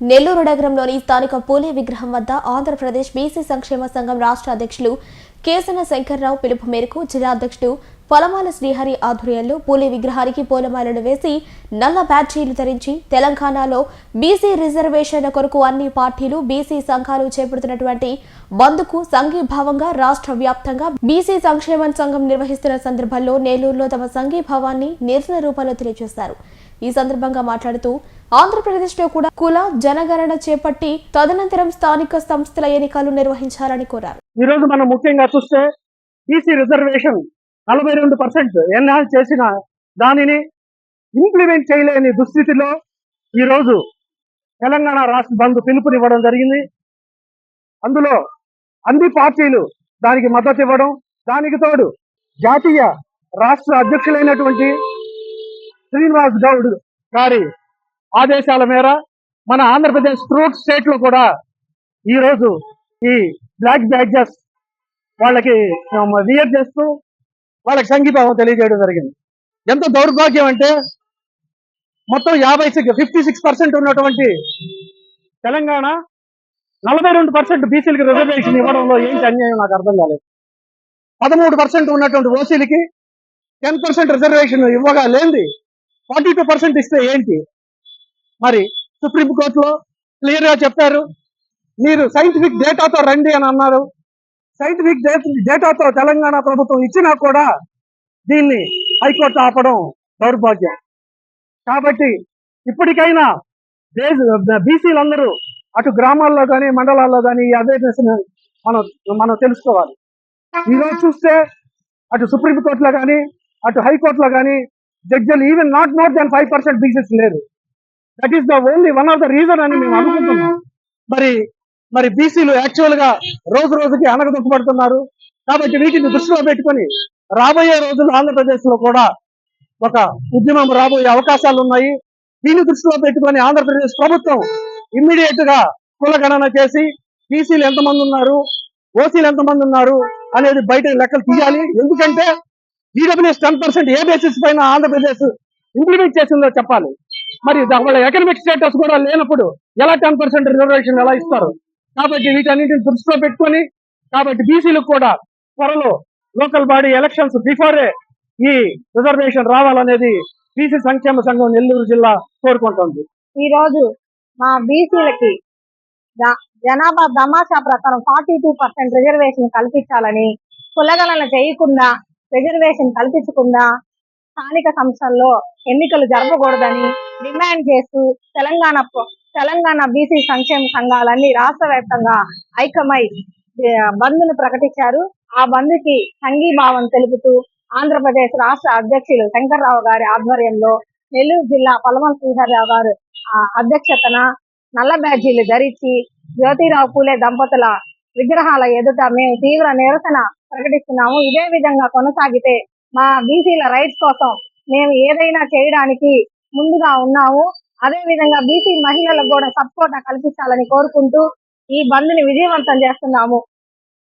నెల్లూరు నగరంలోని స్థానిక పూలే విగ్రహం వద్ద ఆంధ్రప్రదేశ్ బీసీ సంక్షేమ సంఘం రాష్ట్ర అధ్యక్షులు కేసన శంకర్రావు పిలుపు మేరకు జిల్లా అధ్యక్షుడు పొలమాల శ్రీహరి ఆధ్వర్యంలో పూలే విగ్రహానికి పూలమాలను వేసి నల్ల బ్యాడ్జీలు ధరించి తెలంగాణలో బీసీ రిజర్వేషన్ల కొరకు అన్ని పార్టీలు బీసీ సంఘాలు చేపడుతున్నటువంటి బంద్కు సంఘీభావంగా రాష్ట్ర వ్యాప్తంగా బీసీ సంక్షేమ సంఘం నిర్వహిస్తున్న సందర్భంలో నెల్లూరులో తమ సంఘీభావాన్ని నిరసన రూపంలో తెలియజేశారు. ఈ సందర్భంగా మాట్లాడుతూ ఆంధ్రప్రదేశ్లో కూడా కుల జనగణన చేపట్టి తదనంతరం స్థానిక సంస్థల ఎన్నికలు నిర్వహించాలని కోరారు. ఈ రోజు మనం ముఖ్యంగా చూస్తే ఈసీ రిజర్వేషన్ నలభై రెండు పర్సెంట్ ఎన్హాన్స్ చేసిన దానిని ఇంప్లిమెంట్ చేయలేని దుస్థితిలో ఈ రోజు తెలంగాణ రాష్ట్ర బంద్ పిలుపునివ్వడం జరిగింది. అందులో అన్ని పార్టీలు దానికి మద్దతు ఇవ్వడం దానికి తోడు జాతీయ రాష్ట్ర అధ్యక్షులైనటువంటి శ్రీనివాస్ గౌడ్ గారి ఆదేశాల మేర మన ఆంధ్రప్రదేశ్ ఫ్రూట్ స్టేట్లో కూడా ఈ రోజు ఈ బ్లాక్ బ్యాడ్జెస్ వాళ్ళకి వియర్ చేస్తూ వాళ్ళకి సంగీతం తెలియజేయడం జరిగింది. ఎంత దౌర్భాగ్యం అంటే మొత్తం యాభై సిక్స్ ఫిఫ్టీ సిక్స్ పర్సెంట్ ఉన్నటువంటి తెలంగాణ నలభై రెండు పర్సెంట్ బీసీలకి రిజర్వేషన్ ఇవ్వడంలో ఏంటి అన్యాయం నాకు అర్థం కాలేదు. పదమూడు పర్సెంట్ ఉన్నటువంటి ఓసీలకి టెన్ పర్సెంట్ రిజర్వేషన్ ఇవ్వగా లేనిది ఫార్టీ టూ పర్సెంట్ ఇస్తే ఏంటి? మరి సుప్రీం క్లియర్గా క్లియర్గా చెప్పారు. మీరు సైంటిఫిక్ డేటాతో రండి అని అన్నారు. సైంటిఫిక్ డేటాతో తెలంగాణ ప్రభుత్వం ఇచ్చినా కూడా దీన్ని హైకోర్టు ఆపడం దౌర్భాగ్యం. కాబట్టి ఇప్పటికైనా బీసీలందరూ అటు గ్రామాల్లో కానీ మండలాల్లో కానీ ఈ అవేర్నెస్ మనం మనం తెలుసుకోవాలి. ఈరోజు చూస్తే అటు సుప్రీం కోర్టులో కానీ అటు హైకోర్టులో కానీ జడ్జలు even not more than five percent BCs లేరు. That is the only one of the reason అని మేము అనుకుంటున్నాం. మరి మరి బీసీలు యాక్చువల్గా రోజు రోజుకి అనగదొక్కబడుతున్నారు కాబట్టి వీటిని దృష్టిలో పెట్టుకొని రాబోయే రోజుల్లో ఆంధ్రప్రదేశ్లో కూడా ఒక ఉద్యమం రాబోయే అవకాశాలు ఉన్నాయి. దీన్ని దృష్టిలో పెట్టుకొని ఆంధ్రప్రదేశ్ ప్రభుత్వం ఇమ్మీడియట్గా కులగణన చేసి బీసీలు ఎంతమంది ఉన్నారు ఓసీలు ఎంతమంది ఉన్నారు అనేది బయట లెక్కలు తీయాలి. ఎందుకంటే EWS ten percent a basis పైన ఆంధ్రప్రదేశ్ ఇంప్లిమెంట్ చేసిందో చెప్పాలి. మరి వాళ్ళ ఎకనామిక్ స్టేటస్ కూడా లేనప్పుడు ఎలా టెన్ పర్సెంట్ రిజర్వేషన్ ఎలా ఇస్తారు? కాబట్టి వీటన్నింటిని దృష్టిలో పెట్టుకొని కాబట్టి బీసీలకు కూడా త్వరలో లోకల్ బాడీ ఎలక్షన్స్ బిఫోరే ఈ రిజర్వేషన్ రావాలనేది బీసీ సంక్షేమ సంఘం నెల్లూరు జిల్లా కోరుకుంటుంది. ఈ రోజు మా బీసీలకి జనాభా తమాషా ప్రకారం ఫార్టీ టూ పర్సెంట్ రిజర్వేషన్ కల్పించాలని కులగణన చేయకుండా రిజర్వేషన్ కల్పించకుండా స్థానిక సంస్థల్లో ఎన్నికలు జరపకూడదని డిమాండ్ చేస్తూ తెలంగాణ తెలంగాణ బీసీ సంక్షేమ సంఘాలన్నీ రాష్ట్ర వ్యాప్తంగా ఐకమై బంద్ను ప్రకటించారు. ఆ బంద్కి సంఘీభావం తెలుపుతూ ఆంధ్రప్రదేశ్ రాష్ట్ర అధ్యక్షులు శంకర్రావు గారి ఆధ్వర్యంలో నెల్లూరు జిల్లా పలమల శ్రీహరిరావు గారు ఆ, అధ్యక్షతన నల్ల బ్యాడ్జీలు ధరించి జ్యోతిరావు పూలే దంపతుల విగ్రహాల ఎదుట మేము తీవ్ర నిరసన ప్రకటిస్తున్నాము. ఇదే విధంగా కొనసాగితే మా బీసీల రైట్స్ కోసం మేము ఏదైనా చేయడానికి ముందుగా ఉన్నాము. అదే విధంగా బీసీ మహిళలకు కూడా సపోర్ట్ కల్పించాలని కోరుకుంటూ ఈ బంద్ని విజయవంతం చేస్తున్నాము.